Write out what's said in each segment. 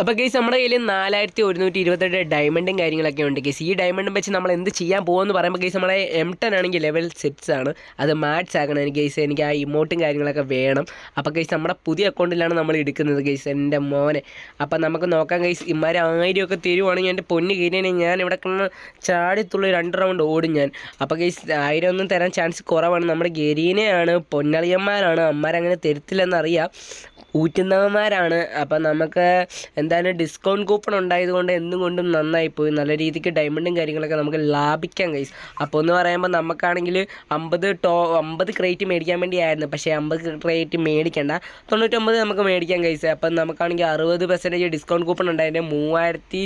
അപ്പോൾ കേസ് നമ്മുടെ കയ്യിൽ നാലായിരത്തി ഒരുന്നൂറ്റി ഇരുപത്തെട്ട് ഡയമണ്ടും കാര്യങ്ങളൊക്കെ ഉണ്ട് കേസ് ഈ ഡയമണ്ടും വെച്ച് നമ്മൾ എന്ത് ചെയ്യാൻ പോകുമെന്ന് പറയുമ്പോൾ കേസ് നമ്മളെ എം ടെൻ ആണെങ്കിൽ ലെവൽ സെറ്റ്സ് ആണ്. അത് മാത്സ് ആക്കണം എനിക്ക് എനിക്ക് ആ ഇമോട്ടും കാര്യങ്ങളൊക്കെ വേണം. അപ്പോൾ കേസ് നമ്മുടെ പുതിയ അക്കൗണ്ടിലാണ് നമ്മൾ എടുക്കുന്നത് കേസ് എന്റെ മോനെ. അപ്പോൾ നമുക്ക് നോക്കാം കേസ് ഇമാരെ ആയിരം ഒക്കെ തരുവാണെങ്കിൽ എന്റെ പൊന്ന് കീരിനെ ഞാൻ ഇവിടെ കിടന്ന് ചാടിത്തുള്ളി രണ്ട് റൗണ്ട് ഓടും ഞാൻ. അപ്പോൾ കേസ് ആയിരം ഒന്നും തരാൻ ചാൻസ് കുറവാണ്. നമ്മുടെ ഗരീനെയാണ് പൊന്നളിയന്മാരാണ്. അമ്മമാരങ്ങനെ തരത്തില്ലെന്നറിയാം. ഊറ്റുന്നവന്മാരാണ്. അപ്പം നമുക്ക് എന്തായാലും ഡിസ്കൗണ്ട് കൂപ്പൺ ഉണ്ടായതുകൊണ്ട് കൊണ്ടും നന്നായി പോയി. നല്ല രീതിക്ക് ഡയമണ്ടും കാര്യങ്ങളൊക്കെ നമുക്ക് ലാഭിക്കാം കൈസ് അപ്പോൾ എന്ന് പറയുമ്പോൾ നമുക്കാണെങ്കിൽ അമ്പത് ടോ അമ്പത് ക്രേറ്റ് മേടിക്കാൻ വേണ്ടിയായിരുന്നു. പക്ഷേ അമ്പത് ക്രേറ്റ് മേടിക്കണ്ട. തൊണ്ണൂറ്റൊമ്പത് നമുക്ക് മേടിക്കാം കൈസ് അപ്പം നമുക്കാണെങ്കിൽ അറുപത് പെർസെന്റേജ് ഡിസ്കൗണ്ട് കൂപ്പൺ ഉണ്ടായതിന്റെ മൂവായിരത്തി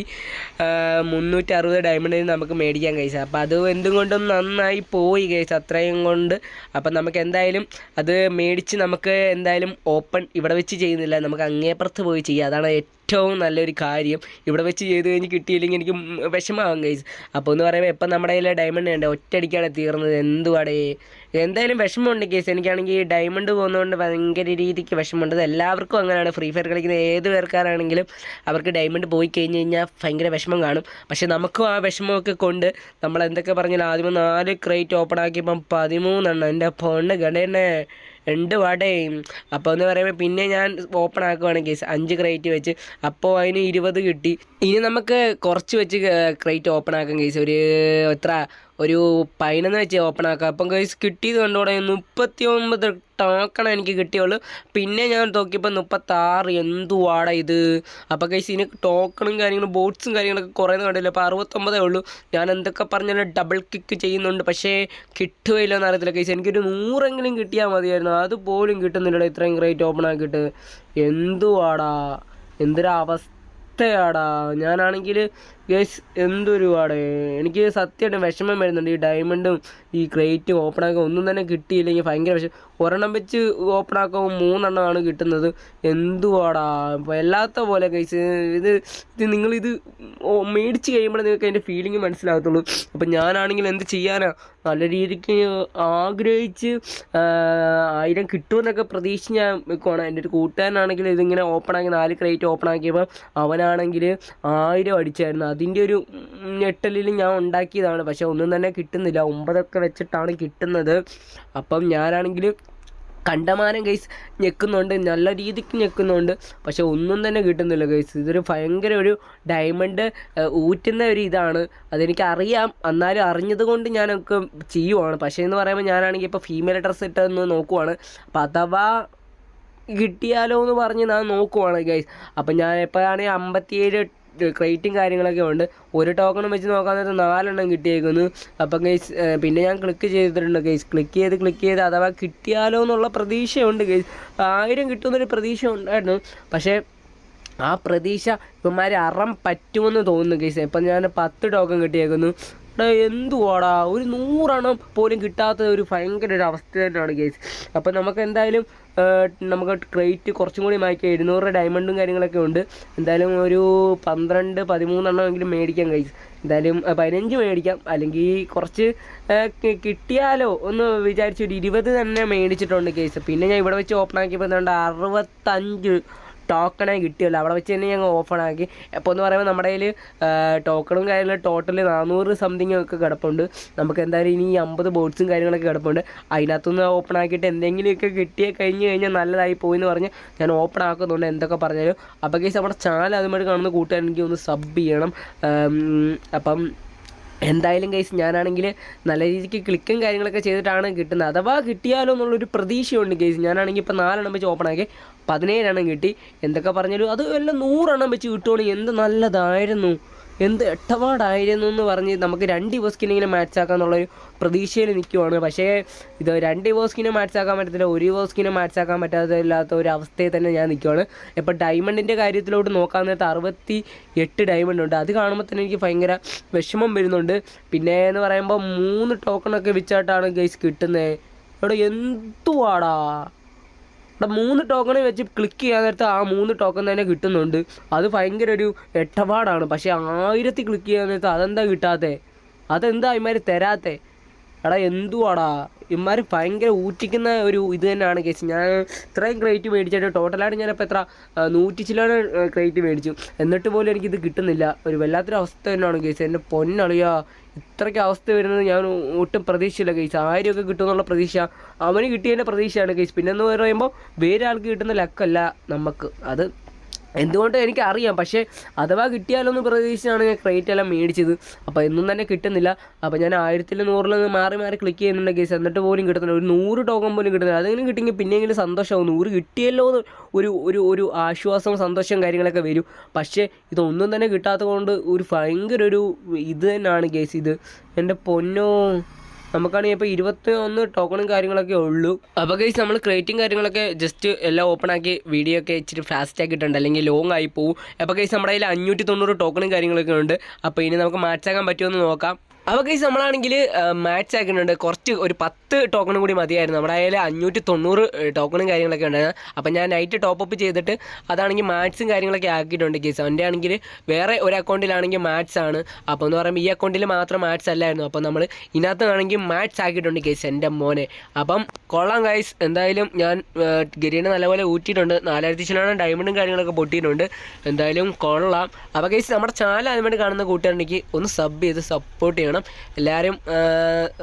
മുന്നൂറ്റി അറുപത് ഡയമണ്ടിന് നമുക്ക് മേടിക്കാൻ കൈസ് അപ്പം അത് എന്തുകൊണ്ടും നന്നായി പോയി കൈസ് അത്രയും കൊണ്ട്. അപ്പം നമുക്ക് എന്തായാലും അത് മേടിച്ച് നമുക്ക് എന്തായാലും ഓപ്പൺ ഇവിടെ വെച്ച് ചെയ്യുന്നില്ല. നമുക്ക് അങ്ങേപ്പുറത്ത് പോയി ചെയ്യാം. അതാണ് ഏറ്റവും നല്ലൊരു കാര്യം. ഇവിടെ വെച്ച് ചെയ്ത് കഴിഞ്ഞ് കിട്ടിയില്ലെങ്കിൽ എനിക്ക് വിഷമാകും ഗൈസ് അപ്പോൾ എന്ന് പറയുമ്പോൾ ഇപ്പം നമ്മുടെ കയ്യിൽ ഡയമണ്ട് ഉണ്ട്. ഒറ്റയടിക്കാണ് തീർന്നത്. എന്തുവാടേ? എന്തായാലും വിഷമമുണ്ട് കേസ് എനിക്കാണെങ്കിൽ ഡയമണ്ട് പോകുന്നതുകൊണ്ട് ഭയങ്കര രീതിക്ക് വിഷമമുണ്ട്. എല്ലാവർക്കും അങ്ങനെയാണ്. ഫ്രീ ഫയർ കളിക്കുന്ന ഏത് പേർക്കാരാണെങ്കിലും അവർക്ക് ഡയമണ്ട് പോയി കഴിഞ്ഞ് കഴിഞ്ഞാൽ ഭയങ്കര വിഷമം കാണും. പക്ഷേ നമുക്കും ആ വിഷമമൊക്കെ കൊണ്ട് നമ്മൾ എന്തൊക്കെ പറഞ്ഞാൽ ആദ്യം നാല് ക്രേറ്റ് ഓപ്പൺ ആക്കിയപ്പം പതിമൂന്നെണ്ണം. എന്റെ ഫോണിന്റെ ഗണേനെ. രണ്ട് വടയും. അപ്പോൾ എന്ന് പറയുമ്പോൾ പിന്നെ ഞാൻ ഓപ്പൺ ആക്കുവാണ് കേസ് അഞ്ച് ക്രേറ്റ് വെച്ച്. അപ്പോൾ അതിന് ഇരുപത് കിട്ടി. ഇനി നമുക്ക് കുറച്ച് വെച്ച് ക്രേറ്റ് ഓപ്പൺ ആക്കാം കേസ് ഒരു എത്ര? ഒരു പതിനൊന്ന് വെച്ച് ഓപ്പൺ ആക്കാം. അപ്പം കേസ് കിട്ടിയത് കണ്ടോടെ? മുപ്പത്തി ഒമ്പത് ടോക്കൺ എനിക്ക് കിട്ടിയുള്ളൂ. പിന്നെ ഞാൻ നോക്കിയപ്പോൾ മുപ്പത്താറ്. എന്തുവാടാ ഇത്? അപ്പോൾ കൈസ് ഇതിന് ടോക്കണും കാര്യങ്ങളും ബോട്ട്സും കാര്യങ്ങളൊക്കെ കുറേന്ന് കണ്ടില്ല? അപ്പോൾ അറുപത്തൊമ്പതേ ഉള്ളൂ. ഞാൻ എന്തൊക്കെ പറഞ്ഞാലും ഡബിൾ കിക്ക് ചെയ്യുന്നുണ്ട്. പക്ഷേ കിട്ടുകയില്ല എന്ന് അറിയത്തില്ല കേസ് എനിക്കൊരു നൂറെങ്കിലും കിട്ടിയാൽ മതിയായിരുന്നു. അതുപോലും കിട്ടുന്നില്ലടാ ഇത്രയും ഗ്രേറ്റ് ഓപ്പൺ ആക്കിയിട്ട്. എന്തുവാടാ? എന്തൊരവസ്ഥയാടാ? ഞാനാണെങ്കിൽ ഗേസ് എന്തൊരു പാട് എനിക്ക് സത്യമായിട്ട് വിഷമം വരുന്നുണ്ട്. ഈ ഡയമണ്ടും ഈ ക്രേറ്റും ഓപ്പൺ ആക്കുക ഒന്നും തന്നെ കിട്ടിയില്ലെങ്കിൽ ഭയങ്കര വിഷമം. ഒരെണ്ണം വെച്ച് ഓപ്പൺ ആക്കുമ്പോൾ മൂന്നെണ്ണമാണ് കിട്ടുന്നത്. എന്തുവാടാ? വല്ലാത്ത പോലെ ഗൈസ് ഇത് ഇത് നിങ്ങളിത് മേടിച്ച് കഴിയുമ്പോൾ നിങ്ങൾക്ക് അതിന്റെ ഫീലിംഗ് മനസ്സിലാകത്തുള്ളൂ. അപ്പം ഞാനാണെങ്കിൽ എന്ത് ചെയ്യാനാ? നല്ല രീതിക്ക് ആഗ്രഹിച്ച് ആയിരം കിട്ടുമെന്നൊക്കെ പ്രതീക്ഷിച്ച് ഞാൻ വെക്കുവാണ് എന്റെ ഒരു കൂട്ടുകാരനാണെങ്കിൽ ഇതിങ്ങനെ ഓപ്പൺ ആക്കി നാല് ക്രേറ്റ് ഓപ്പൺ ആക്കിയപ്പോൾ അവനാണെങ്കിൽ ആയിരം അടിച്ചായിരുന്നു. അതിന്റെ ഒരു ഞെട്ടലിൽ ഞാൻ ഉണ്ടാക്കിയതാണ്. പക്ഷേ ഒന്നും തന്നെ കിട്ടുന്നില്ല. ഒമ്പതൊക്കെ വെച്ചിട്ടാണ് കിട്ടുന്നത്. അപ്പം ഞാനാണെങ്കിൽ കണ്ടമാനം ഗൈസ് ഞെക്കുന്നുണ്ട്. നല്ല രീതിക്ക് ഞെക്കുന്നുണ്ട്. പക്ഷേ ഒന്നും തന്നെ കിട്ടുന്നില്ല ഗൈസ് ഇതൊരു ഭയങ്കര ഒരു ഡയമണ്ട് ഊറ്റുന്ന ഒരു ഇതാണ്. അതെനിക്ക് അറിയാം എന്നാലും അറിഞ്ഞത് കൊണ്ട് ഞാനൊക്കെ ചെയ്യുവാണ്. പക്ഷേ എന്ന് പറയുമ്പോൾ ഞാനാണെങ്കിൽ ഇപ്പോൾ ഫീമെയിൽ ഡ്രസ്സ് ഇട്ടെന്ന് നോക്കുവാണ്. അപ്പോൾ അഥവാ കിട്ടിയാലോ എന്ന് പറഞ്ഞ് ഞാൻ നോക്കുവാണ് ഗൈസ് അപ്പം ഞാൻ എപ്പോഴാണെങ്കിൽ അമ്പത്തിയേഴ് ക്രേറ്റും കാര്യങ്ങളൊക്കെ ഉണ്ട്. ഒരു ടോക്കണും വെച്ച് നോക്കാൻ നേരത്ത് നാലെണ്ണം കിട്ടിയേക്കുന്നു. അപ്പം ഗൈസ് പിന്നെ ഞാൻ ക്ലിക്ക് ചെയ്തിട്ടുണ്ട് ഗൈസ് ക്ലിക്ക് ചെയ്ത് ക്ലിക്ക് ചെയ്ത് അഥവാ കിട്ടിയാലോ എന്നുള്ള പ്രതീക്ഷയുണ്ട് ഗൈസ് ആയിരം കിട്ടുമെന്നൊരു പ്രതീക്ഷ ഉണ്ടായിരുന്നു. പക്ഷേ ആ പ്രതീക്ഷ ഇവന്മാർ അറം പറ്റുമെന്ന് തോന്നുന്നു ഗൈസ് ഇപ്പം ഞാൻ പത്ത് ടോക്കൺ കിട്ടിയേക്കുന്നു. എന്തുവാടാ? ഒരു നൂറെണ്ണം പോലും കിട്ടാത്ത ഒരു ഭയങ്കര ഒരു അവസ്ഥ തന്നെയാണ് കേസ് അപ്പം നമുക്ക് എന്തായാലും നമുക്ക് ക്രേറ്റ് കുറച്ചും കൂടി മാറ്റി എഴുന്നൂറ് ഡയമണ്ടും കാര്യങ്ങളൊക്കെ ഉണ്ട്. എന്തായാലും ഒരു പന്ത്രണ്ട് പതിമൂന്നെണ്ണം എങ്കിലും മേടിക്കാം കൈസ് എന്തായാലും പതിനഞ്ച് മേടിക്കാം. അല്ലെങ്കിൽ കുറച്ച് കിട്ടിയാലോ ഒന്ന് വിചാരിച്ചു ഒരു ഇരുപത് തന്നെ മേടിച്ചിട്ടുണ്ട് കേസ് പിന്നെ ഞാൻ ഇവിടെ വെച്ച് ഓപ്പൺ ആക്കിയപ്പോൾ എന്താണ്ട് അറുപത്തഞ്ച്. ടോക്കണേ കിട്ടിയല്ലോ. അവിടെ വെച്ച് തന്നെ ഞങ്ങൾ ഓപ്പൺ ആക്കി അപ്പോൾ എന്ന് പറയുമ്പോൾ നമ്മുടെ കയ്യിൽ ടോക്കണും കാര്യങ്ങളും ടോട്ടൽ നാനൂറ് സംതിങ് ഒക്കെ കിടപ്പുണ്ട്. നമുക്ക് എന്തായാലും ഇനി അമ്പത് ബോട്ട്സും കാര്യങ്ങളൊക്കെ കിടപ്പുണ്ട്. അതിനകത്തുനിന്ന് ഓപ്പൺ ആക്കിയിട്ട് എന്തെങ്കിലുമൊക്കെ കിട്ടിയ കഴിഞ്ഞ് കഴിഞ്ഞാൽ നല്ലതായി പോയി എന്ന് പറഞ്ഞ് ഞാൻ ഓപ്പൺ ആക്കുന്നുണ്ട്. എന്തൊക്കെ പറഞ്ഞാലും. അപ്പോൾ കേസ് നമ്മുടെ ചാനൽ അതുമായിട്ട് കാണുന്ന കൂട്ടുകാരെനിക്ക് ഒന്ന് സബ് ചെയ്യണം. അപ്പം എന്തായാലും കേസ് ഞാനാണെങ്കിൽ നല്ല രീതിക്ക് ക്ലിക്കും കാര്യങ്ങളൊക്കെ ചെയ്തിട്ടാണ് കിട്ടുന്നത്. അഥവാ കിട്ടിയാലോ എന്നുള്ളൊരു പ്രതീക്ഷയുണ്ട് കേസ് ഞാനാണെങ്കിൽ ഇപ്പോൾ നാലെണ്ണം വെച്ച് ഓപ്പൺ ആക്കി പതിനേഴെണ്ണം കിട്ടി. എന്തൊക്കെ പറഞ്ഞാലും അത് എല്ലാം നൂറെണ്ണം വെച്ച് കിട്ടുകയാണെങ്കിൽ എന്ത് നല്ലതായിരുന്നു. എന്ത് എട്ടപാടായിരുന്നു എന്ന് പറഞ്ഞ് നമുക്ക് രണ്ട് ഇവോസ്കിനെങ്കിലും മാച്ച് ആക്കാന്നുള്ളൊരു പ്രതീക്ഷയിൽ നിൽക്കുവാണ് പക്ഷേ ഇത് രണ്ട് ഇവോസ്കിനെ മാച്ച് ആക്കാൻ പറ്റത്തില്ല ഒരു ഇവോസ്കിനെ മാച്ച് ആക്കാൻ പറ്റാത്തില്ലാത്ത ഒരു അവസ്ഥയിൽ തന്നെ ഞാൻ നിൽക്കുവാണ് ഇപ്പോൾ ഡയമണ്ടിന്റെ കാര്യത്തിലോട്ട് നോക്കാൻ നേരത്തെ അറുപത്തി എട്ട് ഡയമണ്ട് ഉണ്ട്. അത് കാണുമ്പോൾ തന്നെ എനിക്ക് ഭയങ്കര വിഷമം വരുന്നുണ്ട്. പിന്നെ എന്ന് പറയുമ്പോൾ മൂന്ന് ടോക്കണൊക്കെ വെച്ചായിട്ടാണ് ഗൈസ് കിട്ടുന്നത് ഇവിടെ എന്തുവാടാ? ഇവിടെ മൂന്ന് ടോക്കൺ വെച്ച് ക്ലിക്ക് ചെയ്യാൻ നേരത്ത് ആ മൂന്ന് ടോക്കൺ തന്നെ കിട്ടുന്നുണ്ട്. അത് ഭയങ്കര ഒരു എട്ടപാടാണ്. പക്ഷേ ആയിരത്തി ക്ലിക്ക് ചെയ്യാൻ നേരത്ത് അതെന്താ കിട്ടാത്തേ? അതെന്താ ഇമാര് തരാത്തേ? എടാ എന്തുവാടാ? ഇമാർ ഭയങ്കര ഊറ്റിക്കുന്ന ഒരു ഇത് തന്നെയാണ് കേസ്. ഞാൻ ഇത്രയും ക്രേറ്റ് മേടിച്ചിട്ട് ടോട്ടലായിട്ട് ഞാനിപ്പോൾ എത്ര നൂറ്റി ചില്ലാണ് ക്രേറ്റ് മേടിച്ചു. എന്നിട്ട് പോലും എനിക്കിത് കിട്ടുന്നില്ല. ഒരു വല്ലാത്തൊരു അവസ്ഥ തന്നെയാണ് കേസ്. എന്റെ പൊന്നളിയാ ഇത്രയ്ക്ക് അവസ്ഥ വരുന്നത് ഞാൻ ഒട്ടും പ്രതീക്ഷയില്ല കേസ്. ആയിരമൊക്കെ കിട്ടുമെന്നുള്ള പ്രതീക്ഷ അവന് കിട്ടിയതിന്റെ പ്രതീക്ഷയാണ് കേസ്. പിന്നെന്ന് പറയുമ്പോൾ വേറെ ആൾക്ക് കിട്ടുന്ന ലക്കല്ല നമുക്ക്. അത് എന്തുകൊണ്ട് എനിക്കറിയാം. പക്ഷേ അഥവാ കിട്ടിയാലൊന്ന് പ്രതീക്ഷിച്ചാണ് ഞാൻ ക്രേറ്റ് എല്ലാം മേടിച്ചത്. അപ്പോൾ എന്നും തന്നെ കിട്ടുന്നില്ല. അപ്പോൾ ഞാൻ ആയിരത്തിൽ നൂറിൽ മാറി മാറി ക്ലിക്ക് ചെയ്യുന്നുണ്ട് കേസ് എന്നിട്ട് പോലും കിട്ടുന്നില്ല. ഒരു നൂറ് ടോക്കൺ പോലും കിട്ടുന്നില്ല. അതെങ്കിലും കിട്ടിയെങ്കിൽ പിന്നെയെങ്കിലും സന്തോഷമാവും. നൂറ് കിട്ടിയല്ലോ എന്ന് ഒരു ഒരു ഒരു ആശ്വാസവും സന്തോഷവും കാര്യങ്ങളൊക്കെ വരും. പക്ഷേ ഇതൊന്നും തന്നെ കിട്ടാത്തത് കൊണ്ട് ഒരു ഭയങ്കര ഒരു ഇത് തന്നെയാണ് കേസ് ഇത്. എന്റെ പൊന്നോ. നമുക്കാണെങ്കിൽ ഇപ്പോൾ ഇരുപത്തി ഒന്ന് ടോക്കണും കാര്യങ്ങളൊക്കെ ഉള്ളൂ. അപ്പോൾ ഗൈസ് നമ്മൾ ക്രേറ്റും കാര്യങ്ങളൊക്കെ ജസ്റ്റ് എല്ലാം ഓപ്പൺ ആക്കി വീഡിയോ ഒക്കെ ഇച്ചിരി ഫാസ്റ്റ് ആക്കിയിട്ടുണ്ട്. അല്ലെങ്കിൽ ലോങ് ആയി പോകും അപ്പോൾ ഗൈസ് നമ്മുടെ കയ്യിൽ അഞ്ഞൂറ്റി തൊണ്ണൂറ് ടോക്കണും കാര്യങ്ങളൊക്കെ ഉണ്ട്. അപ്പോൾ ഇനി നമുക്ക് മാച്ച് ആക്കാൻ പറ്റുമെന്ന് നോക്കാം. അപ്പോൾ ഗൈസ് നമ്മളാണെങ്കിൽ മാച്ച് ആക്കുന്നുണ്ട്. കുറച്ച് ഒരു പത്ത് ടോക്കണും കൂടി മതിയായിരുന്നു. നമ്മുടെ കയ്യിൽ അഞ്ഞൂറ്റി തൊണ്ണൂറ് ടോക്കണും കാര്യങ്ങളൊക്കെ ഉണ്ടായിരുന്നു. അപ്പോൾ ഞാൻ നൈറ്റ് ടോപ്പ് അപ്പ് ചെയ്തിട്ട് അതാണെങ്കിൽ മാത്സും കാര്യങ്ങളൊക്കെ ആക്കിയിട്ടുണ്ട് ഗൈസ് അവന്റെ ആണെങ്കിൽ വേറെ ഒരു അക്കൗണ്ടിലാണെങ്കിൽ മാത്സ് ആണ്. അപ്പോൾ എന്ന് പറയുമ്പോൾ ഈ അക്കൗണ്ടിൽ മാത്രം മാത്സ് അല്ലായിരുന്നു. അപ്പോൾ നമ്മൾ ഇതിനകത്താണെങ്കിൽ മാത്സ് ആക്കിയിട്ടുണ്ട് ഗൈസ് എന്റെ മോനെ. അപ്പം കൊള്ളാം ഗൈസ് എന്തായാലും ഞാൻ ഗരീനെ നല്ലപോലെ ഊറ്റിയിട്ടുണ്ട്. നാലായിരത്തി ശതമാനം ഡയമണ്ടും കാര്യങ്ങളൊക്കെ പൊട്ടിയിട്ടുണ്ട്. എന്തായാലും കൊള്ളാം. അപ്പോൾ ഗൈസ് നമ്മുടെ ചാനൽ അതിനുവേണ്ടി കാണുന്ന കൂട്ടുകാരനെനിക്ക് ഒന്ന് സബ് ചെയ്ത് സപ്പോർട്ട് ചെയ്യണം. എല്ലാവരും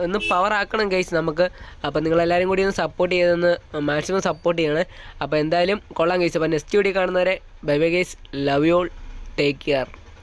ഒന്ന് പവർ ആക്കണം ഗൈസ് നമുക്ക്. അപ്പോൾ നിങ്ങളെല്ലാവരും കൂടി ഒന്ന് സപ്പോർട്ട് ചെയ്തൊന്ന് മാക്സിമം സപ്പോർട്ട് ചെയ്യണം. അപ്പോൾ എന്തായാലും കൊള്ളാം ഗൈസ് അപ്പോൾ നെക്സ്റ്റ് വീഡിയോ കാണുന്നവരെ bye bye guys love you all take care